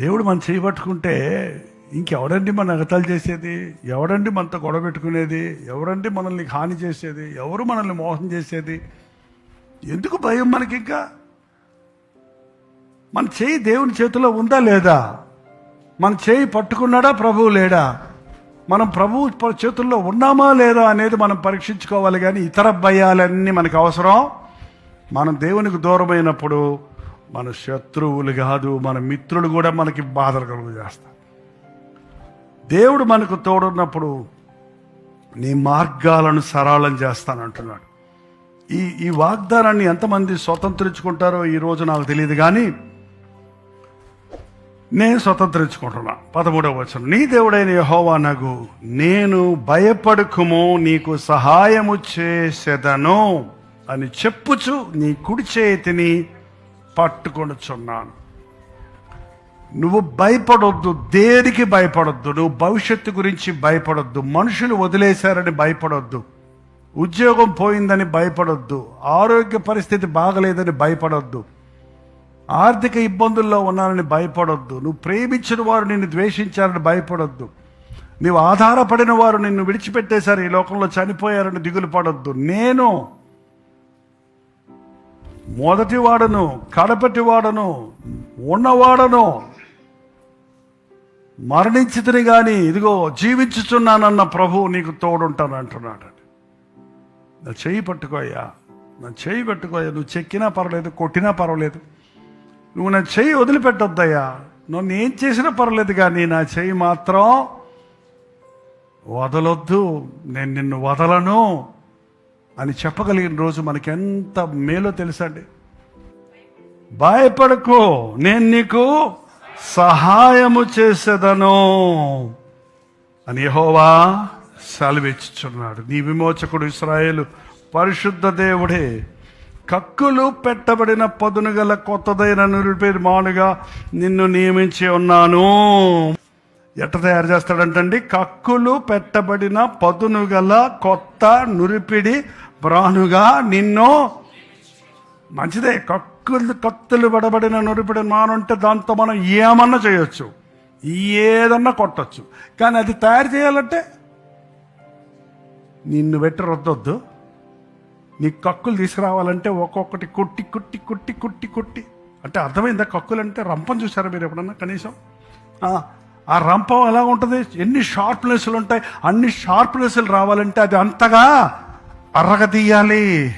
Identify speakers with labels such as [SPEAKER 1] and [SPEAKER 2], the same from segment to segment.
[SPEAKER 1] దేవుడు మనం చేయబట్టుకుంటే ఇంకెవడండి మన అగతాలు చేసేది? ఎవడండి మనతో గొడవ పెట్టుకునేది? ఎవరండి మనల్ని హాని చేసేది? ఎవరు మనల్ని మోసం చేసేది? ఎందుకు భయం మనకి ఇంకా? మన చేయి దేవుని చేతిలో ఉందా లేదా? మన చేయి పట్టుకున్నాడా? ప్రభువు లేడా? మనం ప్రభువు చేతుల్లో ఉన్నామా లేదా అనేది మనం పరీక్షించుకోవాలి కానీ ఇతర భయాలన్నీ మనకు అవసరం. మనం దేవునికి దూరమైనప్పుడు మన శత్రువులు కాదు మన మిత్రులు కూడా మనకి బాధలు కలుగు చేస్తారు దేవుడు మనకు తోడున్నప్పుడు నీ మార్గాలను సరళం చేస్తానంటున్నాడు ఈ ఈ వాగ్దానాన్ని ఎంతమంది స్వతంత్రించుకుంటారో ఈ రోజు నాకు తెలియదు కానీ నేను స్వతంత్రించుకుంటున్నా. పదమూడవ వచనం. నీ దేవుడైన యహోవా నగు నేను భయపడుకుము నీకు సహాయము చేసేదను అని చెప్పుచు నీ కుడి చేతిని పట్టుకొనుచున్నాను. నువ్వు భయపడొద్దు దేనికి భయపడొద్దు నువ్వు భవిష్యత్తు గురించి భయపడొద్దు మనుషులు వదిలేశారని భయపడొద్దు ఉద్యోగం పోయిందని భయపడొద్దు ఆరోగ్య పరిస్థితి బాగలేదని భయపడొద్దు ఆర్థిక ఇబ్బందుల్లో ఉన్నానని భయపడొద్దు నువ్వు ప్రేమించిన వారు నిన్ను ద్వేషించారని భయపడొద్దు నీవు ఆధారపడిన వారు నిన్ను విడిచిపెట్టేశారు ఈ లోకంలో చనిపోయారని దిగులు పడొద్దు. నేను మొదటి వాడను వాడను ఉన్నవాడను మరణించితిని గాని ఇదిగో జీవించుచున్నానన్న ప్రభువు నీకు తోడుంటాను అంటున్నాడు. నా చెయ్యి పట్టుకోయ్యా నా చెయ్యి పట్టుకోయ్యా నువ్వు చెక్కినా పర్వాలేదు కొట్టినా పర్వాలేదు. నువ్వు నా చెయ్యి వదిలిపెట్టొద్దయ్యా. నన్ను ఏం చేసినా పర్వాలేదు కానీ నా చెయ్యి మాత్రం వదలొద్దు. నేను నిన్ను వదలను. అని చెప్పగలిగిన రోజు మనకి ఎంత మేలో తెలుసండి భయపడకు నేను నీకు సహాయము చేసేదను అని యహోవా సెలవిచ్చుచున్నాడు. నీ విమోచకుడు ఇస్రాయేలు పరిశుద్ధ దేవుడే కక్కులు పెట్టబడిన పదును గల కొత్తదైన నిరుపేరుమానుగా నిన్ను నియమించి ఉన్నాను. ఎట్ట తయారు చేస్తాడంటండి? కక్కులు పెట్టబడిన పదును గల కొత్త నురిపిడి బ్రానుగా నిన్ను మంచిదే. కక్కులు కత్తులు పడబడిన నురిపిడి మానుంటే దాంతో మనం ఏమన్నా చేయొచ్చు. ఏదన్నా కొట్టచ్చు. కానీ అది తయారు చేయాలంటే నిన్ను పెట్టి రొద్దొద్దు. నీ కక్కులు తీసుకురావాలంటే ఒక్కొక్కటి కుట్టి కుట్టి కుట్టి కుట్టి కుట్టి. అంటే అర్థమైందా? కక్కులు అంటే రంపం చూసారా మీరు ఎప్పుడన్నా? కనీసం. ఆ, రంపం ఎలా ఉంటుంది ఎన్ని షార్ప్నెస్లు ఉంటాయి? అన్ని షార్ప్నెస్లు రావాలంటే అది అంతగా అర్రగ తీయాలి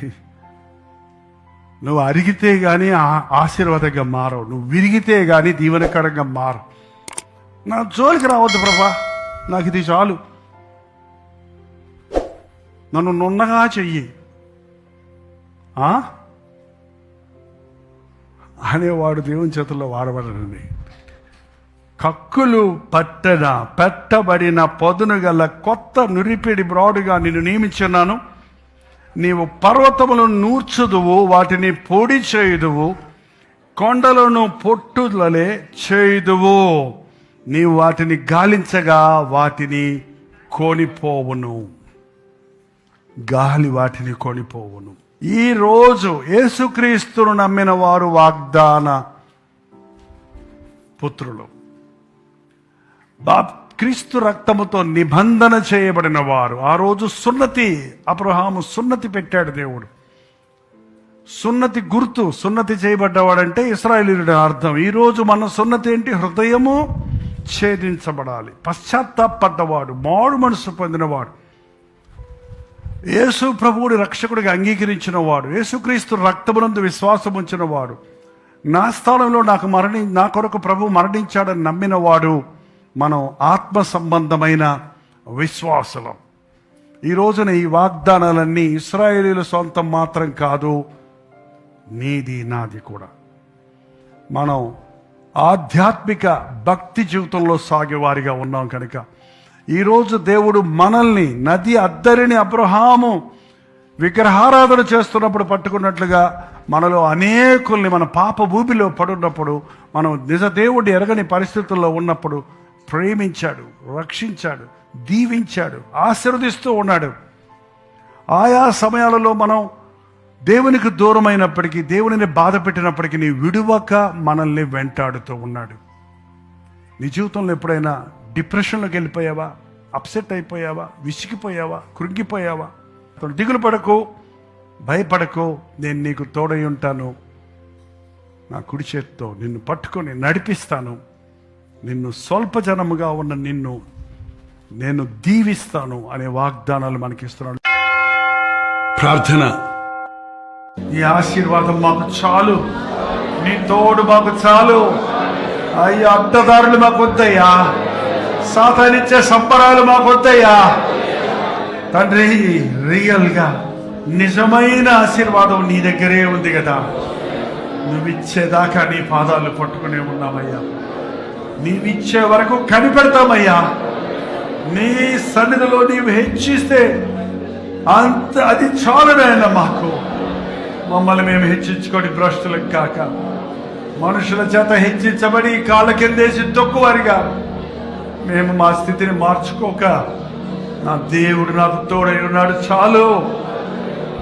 [SPEAKER 1] నువ్వు అరిగితే కానీ ఆశీర్వాదంగా మారవు. నువ్వు విరిగితే కానీ దీవెనకరంగా మారవు. నా జోలికి రావద్దు ప్రభా. నాకు ఇది చాలు. నన్ను నున్నగా చెయ్యి. అనేవాడు దేవుని చేతుల్లో వాడబడనండి. కక్కులు పట్టన పెట్టబడిన పొదును గల కొత్త నురిపిడి బ్రాడుగా నిన్ను నియమించున్నాను. నీవు పర్వతములను నూర్చుదువు వాటిని పొడి చేయుదువు కొండలను పొట్టులలే చేయుదువు. నీవు వాటిని గాలించగా వాటిని కొనిపోవును. గాలి వాటిని కొనిపోవును. ఈ రోజు యేసుక్రీస్తును నమ్మిన వారు వాగ్దాన పుత్రులు. బాప్ క్రీస్తు రక్తముతో నిబంధన చేయబడిన వారు. ఆ రోజు సున్నతి అబ్రహాము సున్నతి పెట్టాడు దేవుడు. సున్నతి గుర్తు సున్నతి చేయబడ్డవాడంటే ఇస్రాయలీయుడి అర్థం. ఈరోజు మన సున్నతి ఏంటి? హృదయము ఛేదించబడాలి. పశ్చాత్తాపడ్డవాడు మాడు మనసు పొందినవాడు. యేసు ప్రభువుని రక్షకుడిగా అంగీకరించిన వాడు యేసుక్రీస్తు రక్తమునందు విశ్వాసం ఉంచిన వాడు నా స్థానంలో నాకు మరణి నా కొరకు ప్రభు మరణించాడని నమ్మినవాడు. వాడు మనం ఆత్మ సంబంధమైన విశ్వాసులం. ఈ రోజున ఈ వాగ్దానాలన్నీ ఇస్రాయేలీల సొంతం మాత్రం కాదు నీది నాది కూడా. మనం ఆధ్యాత్మిక భక్తి జీవితంలో సాగేవారిగా ఉన్నాం కనుక ఈరోజు దేవుడు మనల్ని నది అద్దరిని అబ్రహాము విగ్రహారాధన చేస్తున్నప్పుడు పట్టుకున్నట్లుగా మనలో అనేకుల్ని మన పాప భూమిలో పడున్నప్పుడు మనం నిజ దేవుడి ఎరగని పరిస్థితుల్లో ఉన్నప్పుడు ప్రేమించాడు రక్షించాడు దీవించాడు ఆశీర్వదిస్తూ ఉన్నాడు. ఆయా సమయాలలో మనం దేవునికి దూరమైనప్పటికీ దేవునిని బాధ పెట్టినప్పటికీ విడువక మనల్ని వెంటాడుతూ ఉన్నాడు. నీ జీవితంలో ఎప్పుడైనా డిప్రెషన్లోకి వెళ్ళిపోయావా? అప్సెట్ అయిపోయావా? విసిగిపోయావా? కృంగిపోయావా? దిగులు పడకు భయపడకు నేను నీకు తోడై ఉంటాను. నా కుడి చేత్తో నిన్ను పట్టుకొని నడిపిస్తాను. నిన్ను స్వల్పజనముగా ఉన్న నిన్ను నేను దీవిస్తాను అనే వాగ్దానాలు మనకిస్తున్నాను ప్రార్థన. ఈ ఆశీర్వాదం మాకు చాలు. నీ తోడు మాకు చాలు. అయ్యా అడ్డదారులు మాకు వద్దయ్యా. సాతానిచ్చే సంబరాలు మాకు వద్దయ్యా. తండ్రి రియల్గా నిజమైన ఆశీర్వాదం నీ దగ్గరే ఉంది కదా. నువ్విచ్చేదాకా నీ పాదాలు పట్టుకునే ఉన్నామయ్యా. నీవిచ్చే వరకు కనిపెడతామయ్యా. నీ సన్నిధిలో నీవు హెచ్చిస్తే అంత అది చాలునైనా మాకు. మమ్మల్ని మేము హెచ్చించుకొని భ్రష్టులకు కాక. మనుషుల చేత హెచ్చించబడి కాళ్ళ కిందేసి తొక్కువారిగా. మేము మా స్థితిని మార్చుకోక నా దేవుడు నాకు తోడై ఉన్నాడు చాలు.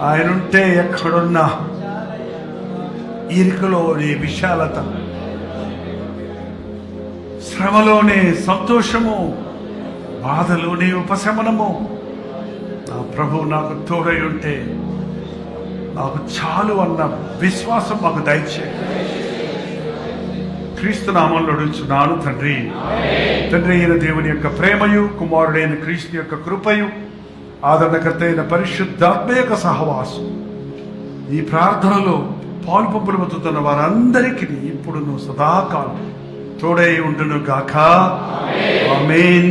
[SPEAKER 1] ఆయన ఉంటే ఎక్కడున్నా ఇరుకలోని విశాలత. శ్రమలోనే సంతోషము బాధలోనే ఉపశమనము నా ప్రభు నాకు తోడై ఉంటే నాకు చాలు అన్న విశ్వాసం మాకు దయచే క్రీస్తు నామంలో అడుగుచున్నాను తండ్రి. తండ్రి అయిన దేవుని యొక్క ప్రేమయు కుమారుడైన క్రీస్తు యొక్క కృపయు ఆదరణకర్త అయిన పరిశుద్ధాత్మ యొక్క సహవాసం. ఈ ప్రార్థనలో పాల్పంపులు పొందుతున్న వారందరికీ ఇప్పుడును సదాకాలం తోడై ఉండును గాక ఆమేన్.